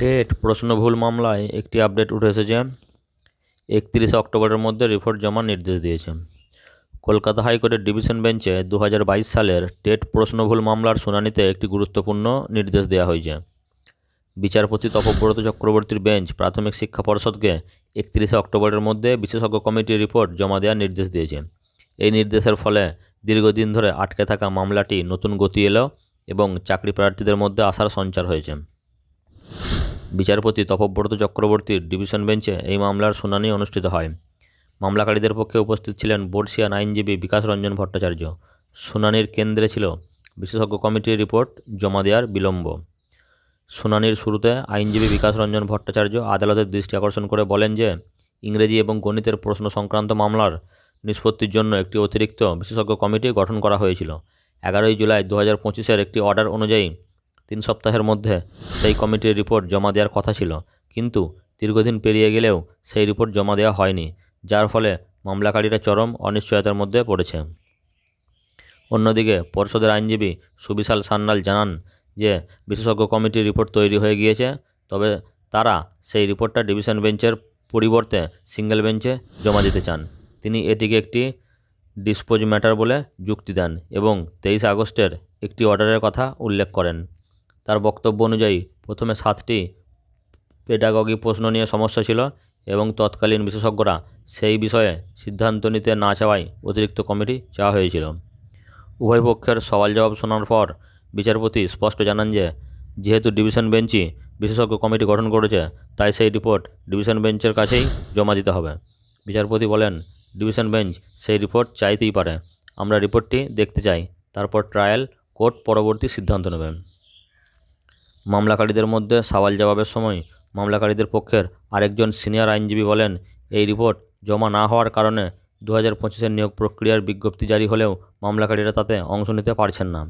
TET প্রশ্নভুল মামলায় একটি update উঠে এসেছে একত্রিশে অক্টোবরের মধ্যে রিপোর্ট জমার নির্দেশ দিয়েছে। কলকাতা হাইকোর্টের ডিভিশন বেঞ্চে দু হাজার বাইশ সালের টেট প্রশ্নভুল মামলার শুনানিতে একটি গুরুত্বপূর্ণ নির্দেশ দেওয়া হয়েছে। বিচারপতি তপব্রত চক্রবর্তীর বেঞ্চ প্রাথমিক শিক্ষা পর্ষদকে একত্রিশে অক্টোবরের মধ্যে বিশেষজ্ঞ কমিটির রিপোর্ট জমা দেওয়ার নির্দেশ দিয়েছে। এই নির্দেশের ফলে দীর্ঘদিন ধরে আটকে থাকা মামলাটি নতুন গতি এলো এবং চাকরি প্রার্থীদের মধ্যে আশার সঞ্চার হয়েছে। বিচারপতি তপব্রত চক্রবর্তীর ডিভিশন বেঞ্চে এই মামলার শুনানি অনুষ্ঠিত হয়। মামলাকারীদের পক্ষে উপস্থিত ছিলেন বর্ষিয়ান আইনজীবী বিকাশ রঞ্জন ভট্টাচার্য। শুনানির কেন্দ্রে ছিল বিশেষজ্ঞ কমিটির রিপোর্ট, জমা দেওয়ার বিলম্ব। শুনানির শুরুতে আইনজীবী বিকাশ রঞ্জন ভট্টাচার্য আদালতের দৃষ্টি আকর্ষণ করে বলেন যে, ইংরেজি এবং গণিতের প্রশ্ন সংক্রান্ত মামলার নিষ্পত্তির জন্য একটি অতিরিক্ত বিশেষজ্ঞ কমিটি গঠন করা হয়েছিল। এগারোই জুলাই দু হাজার পঁচিশের একটি অর্ডার অনুযায়ী তিন সপ্তাহের মধ্যে সেই কমিটির রিপোর্ট জমা দেওয়ার কথা ছিল। কিন্তু দীর্ঘদিন পেরিয়ে গেলেও সেই রিপোর্ট জমা দেওয়া হয়নি, যার ফলে মামলাকারীরা চরম অনিশ্চয়তার মধ্যে পড়েছে। অন্যদিকে পর্ষদের আইনজীবী সুবিশাল সান্যাল জানান যে, বিশেষজ্ঞ কমিটির রিপোর্ট তৈরি হয়ে গিয়েছে, তবে তারা সেই রিপোর্টটা ডিভিশন বেঞ্চের পরিবর্তে সিঙ্গেল বেঞ্চে জমা দিতে চান। তিনি এটিকে একটি ডিসপোজ ম্যাটার বলে যুক্তি দেন এবং তেইশে আগস্টের একটি অর্ডারের কথা উল্লেখ করেন। তার বক্তব্য অনুযায়ী প্রথমে সাতটি পেডাগগি প্রশ্ন নিয়ে সমস্যা ছিল এবং তৎকালীন বিশেষজ্ঞরা সেই বিষয়ে সিদ্ধান্ত নিতে না চাওয়ায় অতিরিক্ত কমিটি চাওয়া হয়েছিল। উভয় পক্ষের সওয়াল জবাব শোনার পর বিচারপতি স্পষ্ট জানান যে, যেহেতু ডিভিশন বেঞ্চই বিশেষজ্ঞ কমিটি গঠন করেছে, তাই সেই রিপোর্ট ডিভিশন বেঞ্চের কাছেই জমা দিতে হবে। বিচারপতি বলেন, ডিভিশন বেঞ্চ সেই রিপোর্ট চাইতেই পারে। আমরা রিপোর্টটি দেখতে চাই, তারপর ট্রায়াল কোর্ট পরবর্তী সিদ্ধান্ত নেবে। মামলাকারীদের মধ্যে সওয়াল জবাবের সময় মামলাকারীদের পক্ষের আরেকজন সিনিয়র আইনজীবী বলেন, এই রিপোর্ট জমা না হওয়ার কারণে দু হাজার পঁচিশের নিয়োগ প্রক্রিয়ার বিজ্ঞপ্তি জারি হলেও মামলাকারীরা তাতে অংশ নিতে পারছেন না।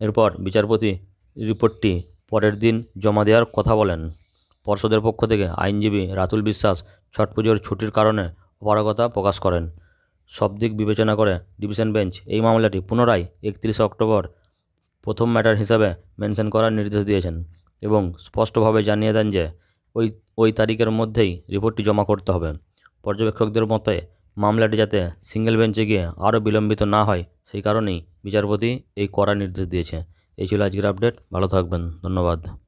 এরপর বিচারপতি রিপোর্টটি পরের দিন জমা দেওয়ার কথা বলেন। পর্ষদের পক্ষ থেকে আইনজীবী রাতুল বিশ্বাস ছট পুজোর ছুটির কারণে অপারগতা প্রকাশ করেন। সব দিক বিবেচনা করে ডিভিশন বেঞ্চ এই মামলাটি পুনরায় একত্রিশে অক্টোবর প্রথম ম্যাটার হিসাবে মেনশন করার নির্দেশ দিয়েছেন এবং স্পষ্টভাবে জানিয়ে দেন যে ওই ওই তারিখের মধ্যেই রিপোর্টটি জমা করতে হবে। পর্যবেক্ষকদের মতে, মামলাটি যাতে সিঙ্গেল বেঞ্চে গিয়ে আরও বিলম্বিত না হয়, সেই কারণেই বিচারপতি এই কড়া নির্দেশ দিয়েছে। এই ছিল আজকের আপডেট। ভালো থাকবেন। ধন্যবাদ।